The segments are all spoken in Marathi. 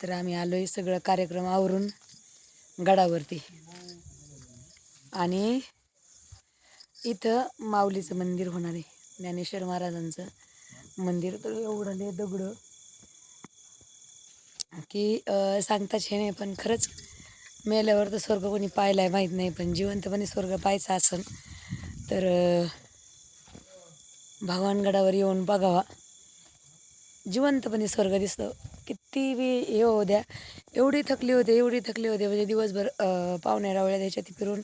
तर आम्ही आलो आहे सगळं कार्यक्रम आवरून गडावरती. आणि इथं माऊलीचं मंदिर होणार आहे. ज्ञानेश्वर महाराजांचं मंदिर. तर एवढं लय दगडं. की सांगताच हे नाही पण खरंच मेल्यावर तर स्वर्ग कोणी पाहिलाय माहीत नाही पण जिवंतपणे स्वर्ग पाहायचा असन तर भगवानगडावर येऊन बघावा. जिवंतपणे स्वर्ग दिसतो. किती बी हे होऊ द्या एवढी थकली होते एवढी थकली होते. म्हणजे दिवसभर पाहुण्या रावळ्या त्याच्यात फिरून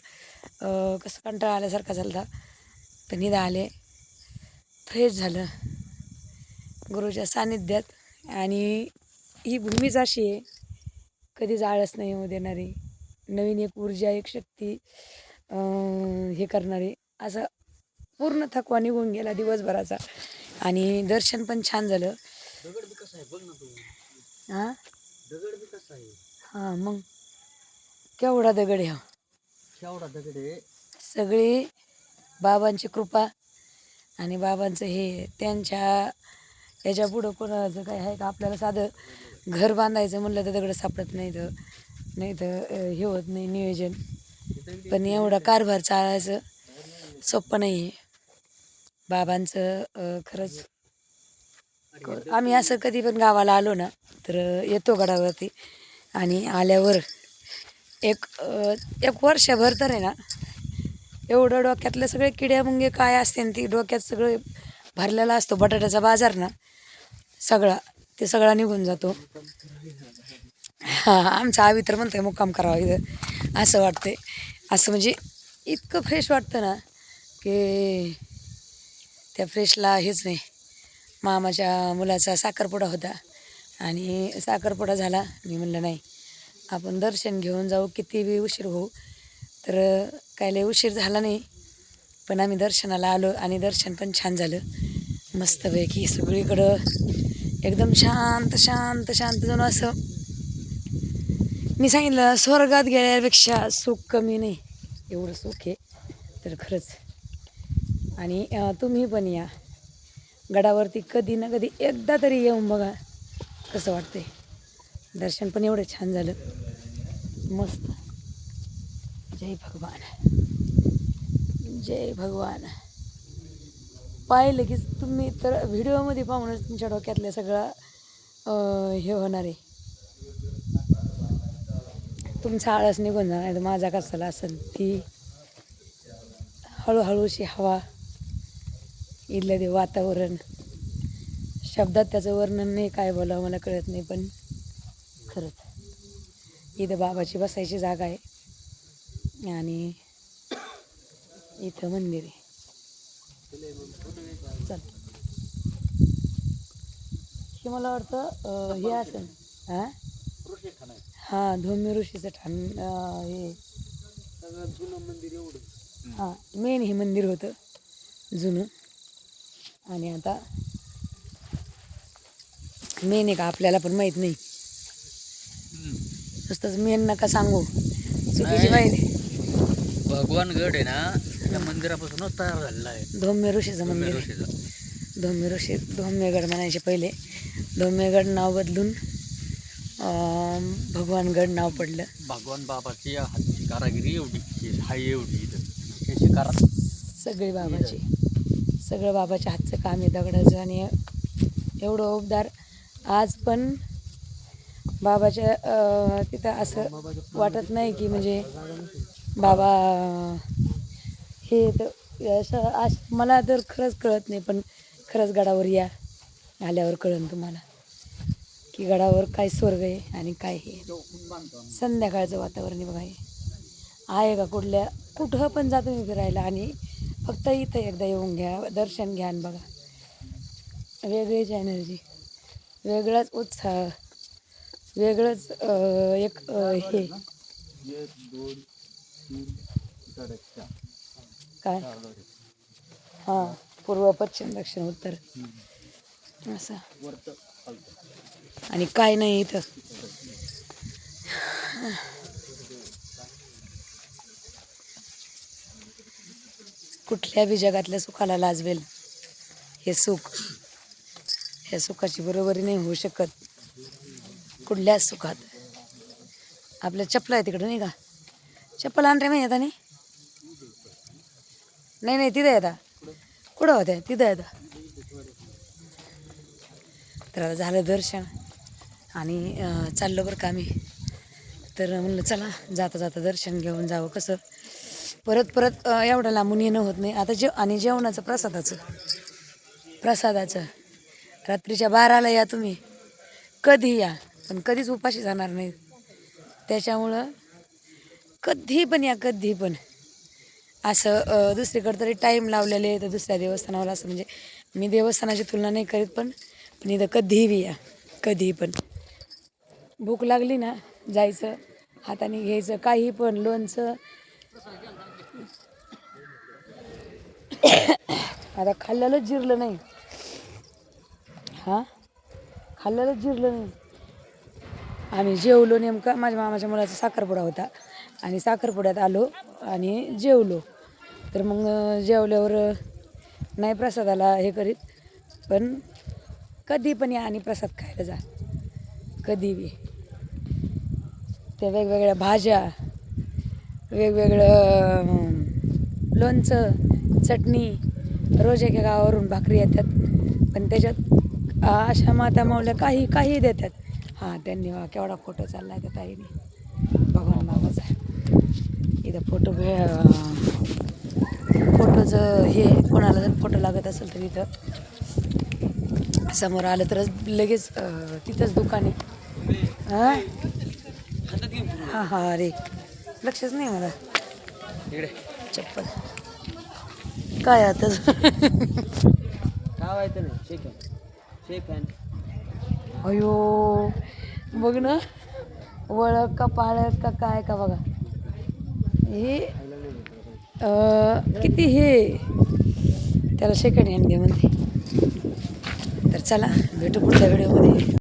कसं कंटाळा आल्यासारखा झाला तर निदा आले फ्रेश झालं. गुरुच्या सानिध्यात आणि ही भूमीच अशी आहे. कधीच आळस नाही येऊ देणारी. नवीन एक ऊर्जा एक शक्ती हे करणारी. असं पूर्ण थकवा निघून गेला दिवसभराचा. आणि दर्शन पण छान झालं. हां? दगड बी कसा आहे? हां मग केवढा दगड ह्या केवढा दगड आहे? सगळी बाबांची कृपा आणि बाबांचं हे त्यांच्या याच्या पुढं कोणाचं काय आहे का? आपल्याला साधं घर बांधायचं म्हणलं तर दगड सापडत नाही तर नाही तर अं, हे होत नाही नियोजन. पण एवढा कारभार चालायचं सोपं नाही आहे बाबांचं अं, खरंच आम्ही असं कधी पण गावाला आलो ना तर येतो गडावरती आणि आल्यावर एक एक वर्षभर तर आहे ना एवढं डोक्यातले सगळे किड्या मुंगे काय असते ती डोक्यात सगळं भरलेला असतो बटाट्याचा बाजार ना सगळा ते सगळा निघून जातो. हां आमचा आवी तर म्हणतोय मुक्काम करावा इथं असं वाटते असं म्हणजे इतकं फ्रेश वाटतं ना की त्या फ्रेशला हेच नाही. मामाच्या मुलाचा साखरपुडा होता आणि साखरपुडा झाला. मी म्हणलं नाही आपण दर्शन घेऊन जाऊ किती बी उशीर होऊ. तर काय लय उशीर झाला नाही पण आम्ही दर्शनाला आलो आणि दर्शन पण छान झालं. मस्तपैकी सगळीकडं एकदम शांत शांत शांत जणू असं. मी सांगितलं स्वर्गात गेल्यापेक्षा सुख कमी नाही एवढं सुख आहे. तर खरंच. आणि तुम्ही पण या. गडावरती कधी ना कधी एकदा तरी येऊन बघा कसं वाटते दर्शन पण एवढं छान झालं. मस्त. जय भगवान. जय भगवान. पाहिलं की तुम्ही तर व्हिडिओमध्ये पाहूनच तुमच्या डोक्यातल्या सगळं हे होणार आहे. तुमचा आळस निघून जाणार माझा कसाला असेल ती हळूहळूशी हवा इथलं ते वातावरण. शब्दात त्याचं वर्णन नाही काय बोलावं मला कळत नाही पण खरंच. इथं बाबाची बसायची जागा आहे. आणि इथं मंदिर आहे. चल. हे मला वाटतं हे असेल. हां? हां धोम्य ऋषीचं ठाण हे. हां मेन हे मंदिर होतं जुनं. आणि आता मेन आहे का आपल्याला पण माहीत नाही. नुसतंच मेन नका सांगू. चुकीची. माहिती. भगवान गड आहे ना त्या मंदिरापासूनच तयार झालेला आहे. धोम्य ऋषीचं मंदिर आहे. ऋषीचं. धोम्य ऋषी धोम्यगड म्हणायचे पहिले. धोम्यगड नाव बदलून अं, भगवानगड नाव पडलं. भगवान बाबाची हातची कारागिरी एवढी हाय एवढी इथं. शिकारात. सगळी बाबाची. सगळं बाबाच्या हातचं काम आहे दगडाचं आणि एवढं उबदार. आज पण बाबाच्या तिथं असं वाटत नाही की म्हणजे बाबा हे तर असं आज मला तर खरंच कळत नाही पण खरंच गडावर या आल्यावर कळन तुम्हाला की गडावर काय स्वर्ग आहे आणि काय हे संध्याकाळचं वातावरण आहे बघा हे. आहे का कुठल्या कुठं पण जातो मी फिरायला आणि फक्त इथं एकदा येऊन घ्या दर्शन घ्या आणि बघा. वेगळीच एनर्जी वेगळाच उत्साह. वेगळंच एक हे. काय? हां पूर्व पश्चिम दक्षिण उत्तर. असं. आणि काय नाही इथं. कुठल्या बी जगातल्या सुखाला लाजवेल. हे सुख ह्या सुखाची बरोबरी नाही होऊ शकत. कुठल्याच सुखात? आपल्या चपला आहे तिकडं नाही का? चप्पल आणते माहिती आता नाही? नाही नाही तिथं येता कुठं होत्या? तिथं येता तर झालं दर्शन. आणि चाललो बरं का आम्ही. तर म्हणलं चला जाता जाता दर्शन घेऊन जावं कसं? परत परत एवढं लांबून येणं होत नाही. आता जेव आणि जेवणाचं प्रसादाचं. प्रसादाचं. रात्रीच्या बाराला या तुम्ही. कधी या? पण कधीच उपाशी जाणार नाही. त्याच्यामुळं कधी पण या कधी पण. असं दुसरीकडे दुसरीकडं तरी टाईम लावलेले तर दुसऱ्या देवस्थानावर असं म्हणजे मी देवस्थानाची तुलना नाही करीत पण पण इथं कधीही बी या. कधीही पण. भूक लागली ना जायचं हाताने घ्यायचं काही पण लोणचं. आता खाल्लेलंच जिरलं नाही. हां? खाल्लेलंच जिरलं नाही. आम्ही जेवलो नेमका माझ्या मामाच्या मुलाचा साखरपुडा होता. आणि साखरपुड्यात आलो आणि जेवलो. तर मग जेवल्यावर नाही प्रसादाला हे करीत. पण कधी पण या आणि प्रसाद खायला जा. कधी बी. त्या वेगवेगळ्या भाज्या वेगवेगळं लोणचं चटणी रोज एका गावावरून भाकरी येतात. पण त्याच्यात आशा माता मावल्या काही काही देतात. हां त्यांनी केवढा फोटो चालला त्या ताईने. भगवान बाबाचा. इथं फोटो भे फोटोचं हे कोणाला जर फोटो लागत असेल तर इथं. समोर आलं तरच लगेच तिथंच दुकान आहे. हां? हां हां अरे लक्षच नाही मला. इकडे. चप्पल. काय आता? काय व्हायचं नाही शेक शेक अयो बघ ना वळख का पाळख का काय का बघा. हे अं, किती हे? त्याला सेकंड हँड दे म्हणते. तर चला भेटू पुढच्या व्हिडिओमध्ये